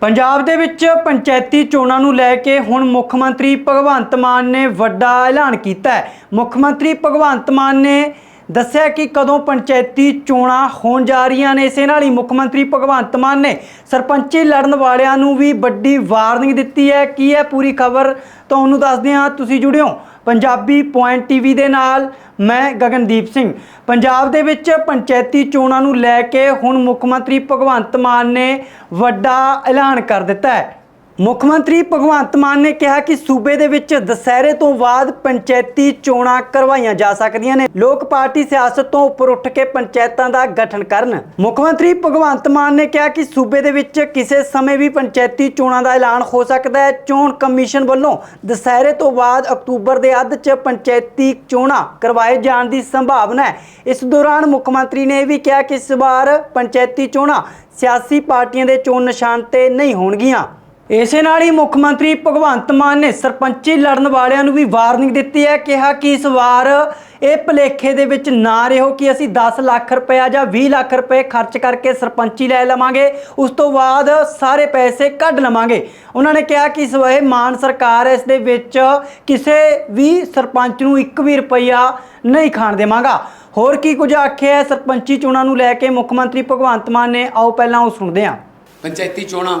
ਪੰਜਾਬ ਦੇ ਵਿੱਚ ਪੰਚਾਇਤੀ ਚੋਣਾਂ ਨੂੰ ਲੈ ਕੇ ਹੁਣ ਮੁੱਖ ਮੰਤਰੀ ਭਗਵੰਤ ਮਾਨ ਨੇ ਵੱਡਾ ਐਲਾਨ ਕੀਤਾ ਹੈ। ਮੁੱਖ ਮੰਤਰੀ ਭਗਵੰਤ ਮਾਨ ਨੇ ਦੱਸਿਆ ਕਿ ਕਦੋਂ ਪੰਚਾਇਤੀ ਚੋਣਾਂ ਹੋਣ ਜਾ ਰਹੀਆਂ ਨੇ, ਇਸੇ ਨਾਲ ਹੀ ਮੁੱਖ ਮੰਤਰੀ ਭਗਵੰਤ ਮਾਨ ਨੇ ਸਰਪੰਚੀ ਲੜਨ ਵਾਲਿਆਂ ਨੂੰ ਵੀ ਵੱਡੀ ਵਾਰਨਿੰਗ ਦਿੱਤੀ ਹੈ। ਕੀ ਹੈ ਪੂਰੀ ਖਬਰ? ਤੁਹਾਨੂੰ ਦੱਸਦੇ ਹਾਂ, ਤੁਸੀਂ ਜੁੜਿਓ ਪੰਜਾਬੀ ਪੁਆਇੰਟ ਟੀਵੀ ਦੇ ਨਾਲ ਮੈਂ ਗਗਨਦੀਪ ਸਿੰਘ। ਪੰਜਾਬ ਦੇ ਵਿੱਚ ਪੰਚਾਇਤੀ ਚੋਣਾਂ ਨੂੰ ਲੈ ਕੇ ਹੁਣ ਮੁੱਖ ਮੰਤਰੀ ਭਗਵੰਤ ਮਾਨ ਨੇ ਵੱਡਾ ਐਲਾਨ ਕਰ ਦਿੱਤਾ ਹੈ। ਮੁੱਖ ਮੰਤਰੀ ਭਗਵੰਤ ਮਾਨ ਨੇ ਕਿਹਾ ਕਿ ਸੂਬੇ ਦੇ ਵਿੱਚ ਦਸਹਿਰੇ ਤੋਂ ਬਾਅਦ ਪੰਚਾਇਤੀ ਚੋਣਾਂ ਕਰਵਾਈਆਂ ਜਾ ਸਕਦੀਆਂ ਨੇ। ਲੋਕ ਪਾਰਟੀ ਸਿਆਸਤ ਤੋਂ ਉੱਪਰ ਉੱਠ ਕੇ ਪੰਚਾਇਤਾਂ ਦਾ ਗਠਨ ਕਰਨ। ਮੁੱਖ ਮੰਤਰੀ ਭਗਵੰਤ ਮਾਨ ਨੇ ਕਿਹਾ ਕਿ ਸੂਬੇ ਦੇ ਵਿੱਚ ਕਿਸੇ ਸਮੇਂ ਵੀ ਪੰਚਾਇਤੀ ਚੋਣਾਂ ਦਾ ਐਲਾਨ ਹੋ ਸਕਦਾ ਹੈ। ਚੋਣ ਕਮਿਸ਼ਨ ਵੱਲੋਂ ਦਸਹਿਰੇ ਤੋਂ ਬਾਅਦ ਅਕਤੂਬਰ ਦੇ ਅੱਧ 'ਚ ਪੰਚਾਇਤੀ ਚੋਣਾਂ ਕਰਵਾਏ ਜਾਣ ਦੀ ਸੰਭਾਵਨਾ ਹੈ। ਇਸ ਦੌਰਾਨ ਮੁੱਖ ਮੰਤਰੀ ਨੇ ਇਹ ਵੀ ਕਿਹਾ ਕਿ ਇਸ ਵਾਰ ਪੰਚਾਇਤੀ ਚੋਣਾਂ ਸਿਆਸੀ ਪਾਰਟੀਆਂ ਦੇ ਚੋਣ ਨਿਸ਼ਾਨ ਤੇ ਨਹੀਂ ਹੋਣਗੀਆਂ। ਇਸੇ ਨਾਲ ਹੀ ਮੁੱਖ ਮੰਤਰੀ ਭਗਵੰਤ ਮਾਨ ਨੇ ਸਰਪੰਚੀ ਲੜਨ ਵਾਲਿਆਂ ਨੂੰ ਵੀ ਵਾਰਨਿੰਗ ਦਿੱਤੀ ਹੈ, ਕਿਹਾ ਕਿ ਇਸ ਵਾਰ ਇਹ ਭਲੇਖੇ ਦੇ ਵਿੱਚ ਨਾ ਰਹੋ ਕਿ ਅਸੀਂ 10 ਲੱਖ ਰੁਪਇਆ ਜਾਂ 20 ਲੱਖ ਰੁਪਏ ਖਰਚ ਕਰਕੇ ਸਰਪੰਚੀ ਲੈ ਲਵਾਂਗੇ। ਉਸ ਤੋਂ ਬਾਅਦ ਸਾਰੇ ਪੈਸੇ ਕੱਢ ਲਵਾਂਗੇ। ਉਹਨਾਂ ਨੇ ਕਿਹਾ ਕਿ ਇਸ ਵੇਲੇ ਮਾਨ ਸਰਕਾਰ ਇਸ ਦੇ ਵਿੱਚ ਕਿਸੇ ਵੀ ਸਰਪੰਚ ਨੂੰ 1 ਵੀ ਰੁਪਇਆ ਨਹੀਂ ਖਾਣ ਦੇਵਾਂਗਾ। ਹੋਰ ਕੀ ਕੁਝ ਆਖਿਆ ਸਰਪੰਚੀ ਚੋਣਾਂ ਨੂੰ ਲੈ ਕੇ ਮੁੱਖ ਮੰਤਰੀ ਭਗਵੰਤ ਮਾਨ ਨੇ। ਆਓ ਪਹਿਲਾਂ ਉਹ ਸੁਣਦੇ ਹਾਂ। ਪੰਚਾਇਤੀ ਚੋਣਾਂ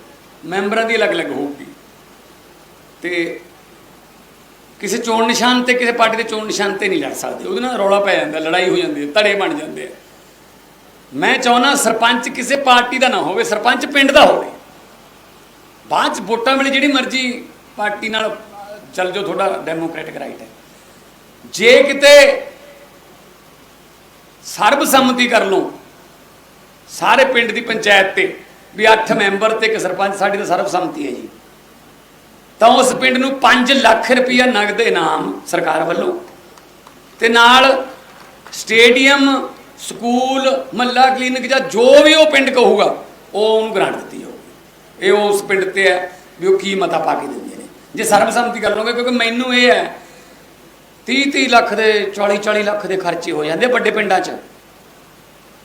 ਮੈਂਬਰਾਂ ਦੀ ਅਲੱਗ-ਅਲੱਗ ਹੋਊਗੀ। ਤੇ ਕਿਸੇ ਚੋਣ ਨਿਸ਼ਾਨ ਤੇ ਕਿਸੇ ਪਾਰਟੀ ਦੇ ਚੋਣ ਨਿਸ਼ਾਨ ਤੇ ਨਹੀਂ ਲੜ ਸਕਦੇ। ਉਹਦੇ ਨਾਲ ਰੌਲਾ ਪੈ ਜਾਂਦਾ, ਲੜਾਈ ਹੋ ਜਾਂਦੀ ਹੈ, ਧੜੇ ਬਣ ਜਾਂਦੇ ਆ। ਮੈਂ ਚਾਹੁੰਦਾ ਸਰਪੰਚ ਕਿਸੇ ਪਾਰਟੀ ਦਾ ਨਾ ਹੋਵੇ, ਸਰਪੰਚ ਪਿੰਡ ਦਾ ਹੋਵੇ। ਬਾਅਦ ਚ ਵੋਟਾਂ ਵੇਲੇ ਜਿਹੜੀ ਮਰਜ਼ੀ ਪਾਰਟੀ ਨਾਲ ਚੱਲ ਜਾਓ, ਤੁਹਾਡਾ ਡੈਮੋਕ੍ਰੈਟਿਕ ਰਾਈਟ ਹੈ। ਜੇ ਕਿਤੇ ਸਰਬਸੰਮਤੀ ਕਰ ਲਓ, ਸਾਰੇ ਪਿੰਡ ਦੀ ਪੰਚਾਇਤ ਤੇ ਵੀ 8 ਮੈਂਬਰ ਤੇ ਇੱਕ ਸਰਪੰਚ, ਸਾਡੀ ਤਾਂ ਸਰਬਸੰਮਤੀ ਹੈ ਜੀ। ਤਾਂ ਉਸ ਪਿੰਡ ਨੂੰ 5 ਲੱਖ ਰੁਪਇਆ ਨਗਦ ਇਨਾਮ ਸਰਕਾਰ ਵੱਲੋਂ। ਤੇ ਨਾਲ ਸਟੇਡੀਅਮ, ਸਕੂਲ, ਮੱਲਾ ਕਲੀਨਿਕ ਜਾਂ ਜੋ ਵੀ ਉਹ ਪਿੰਡ ਕਹੂਗਾ, ਉਹ ਉਹਨੂੰ ਗ੍ਰਾਂਟ ਦਿੱਤੀ ਜਾਊਗੀ। ਇਹ ਉਸ ਪਿੰਡ ਤੇ ਹੈ ਵੀ ਉਹ ਕੀ ਮਤਾ ਪਾ ਕੇ ਦਿੰਦੇ ਨੇ। ਜੇ ਸਰਬਸੰਮਤੀ ਕਰ ਲਓਗੇ, ਕਿਉਂਕਿ ਮੈਨੂੰ ਇਹ ਹੈ 30 30 ਲੱਖ ਦੇ 40 40 ਲੱਖ ਦੇ ਖਰਚੇ ਹੋ ਜਾਂਦੇ ਵੱਡੇ ਪਿੰਡਾਂ 'ਚ।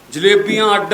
ਜਲੇਬੀਆਂ ਅੱਡ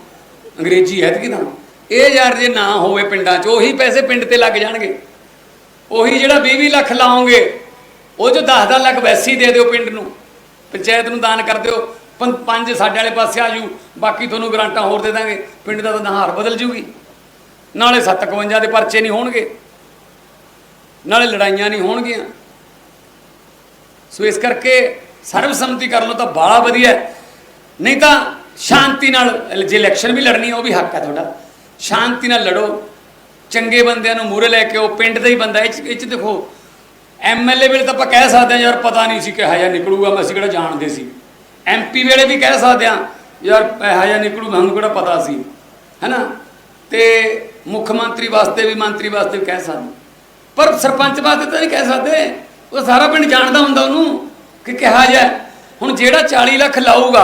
ਅੰਗਰੇਜ਼ੀ ਐਤਕੀ ਨਾ? ਇਹ ਯਾਰ ਜੇ ਨਾ ਹੋਵੇ ਪਿੰਡਾਂ 'ਚ, ਉਹੀ ਪੈਸੇ ਪਿੰਡ ਤੇ ਲੱਗ ਜਾਣਗੇ। ਉਹੀ ਜਿਹੜਾ 20 ਲੱਖ ਲਾਓਗੇ, ਉਹ ਜੋ 10 ਲੱਖ ਵੈਸੀ ਦੇ ਦਿਓ ਪਿੰਡ ਨੂੰ। ਪੰਚਾਇਤ ਨੂੰ ਦਾਨ ਕਰ ਦਿਓ। ਪੰ- ਪੰਜ ਸਾਡੇ ਵਾਲੇ ਪਾਸੇ ਆ ਜੂ, ਬਾਕੀ ਤੁਹਾਨੂੰ ਗਰਾਂਟਾਂ ਹੋਰ ਦੇ ਦਾਂਗੇ। ਪਿੰਡ ਦਾ ਤਾਂ ਨਹਾਰ ਬਦਲ ਜੂਗੀ। ਨਾਲੇ 751 ਦੇ ਪਰਚੇ ਨਹੀਂ ਹੋਣਗੇ। ਨਾਲੇ ਲੜਾਈਆਂ ਨਹੀਂ ਹੋਣਗੀਆਂ। ਸੋ ਇਸ ਕਰਕੇ ਸਰਬਸੰਮਤੀ ਕਰ ਲਓ ਤਾਂ ਬਾਲਾ ਵਧੀਆ। ਨਹੀਂ ਤਾਂ ਸ਼ਾਂਤੀ ਨਾਲ, ਜੇ ਇਲੈਕਸ਼ਨ ਵੀ ਲੜਨੀ ਹੈ ਉਹ ਵੀ ਹੱਕ ਹੈ ਤੁਹਾਡਾ। ਸ਼ਾਂਤੀ ਨਾਲ ਲੜੋ। ਚੰਗੇ ਬੰਦਿਆਂ ਨੂੰ ਮੂਹਰੇ ਲੈ ਕੇ ਉਹ ਪਿੰਡ ਦਾ ਹੀ ਬੰਦਾ ਇਹ 'ਚ ਇਹ 'ਚ ਦੇਖੋ ਐਮਐਲਏ ਵੇਲੇ ਤਾਂ ਆਪਾਂ ਕਹਿ ਸਕਦੇ ਹਾਂ, ਯਾਰ ਪਤਾ ਨਹੀਂ ਸੀ ਕਿਹਾ ਜਿਹਾ ਨਿਕਲੂਗਾ। ਮੈਂ ਅਸੀਂ ਕਿਹੜਾ ਜਾਣਦੇ ਸੀ। ਐਮਪੀ ਵੇਲੇ ਵੀ ਕਹਿ ਸਕਦੇ ਹਾਂ, ਯਾਰ ਇਹੋ ਜਿਹਾ ਨਿਕਲੂ ਮੈਨੂੰ ਕਿਹੜਾ ਪਤਾ ਸੀ। ਹੈਨਾ? ਤੇ ਮੁੱਖ ਮੰਤਰੀ ਵਾਸਤੇ ਵੀ, ਮੰਤਰੀ ਵਾਸਤੇ ਵੀ ਕਹਿ ਸਕਦੇ। ਪਰ ਸਰਪੰਚ ਵਾਸਤੇ ਤਾਂ ਨਹੀਂ ਕਹਿ ਸਕਦੇ। ਉਹ ਸਾਰਾ ਪਿੰਡ ਜਾਣਦਾ ਹੁੰਦਾ ਉਹਨੂੰ ਕਿ ਕਿਹਾ ਜਾ ਹੁਣ ਜਿਹੜਾ 40 ਲੱਖ ਲਾਊਗਾ